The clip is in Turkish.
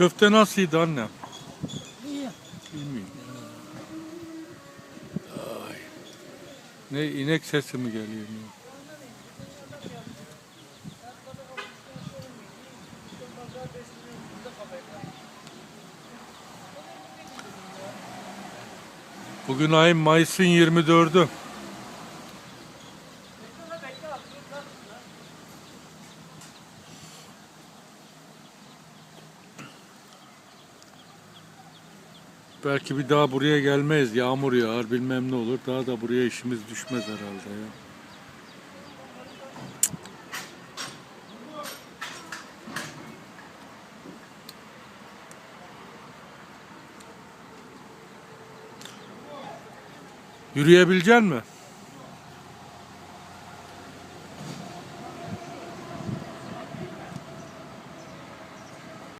Köfte nasıldı annem? İyi. Bilmiyorum. Ay. Ne inek sesi mi geliyor? Ne? Bugün ayın Mayıs'ın 24'ü. Belki bir daha buraya gelmeyiz. Yağmur yağar bilmem ne olur. Daha da buraya işimiz düşmez herhalde ya. Yürüyebilecek mi?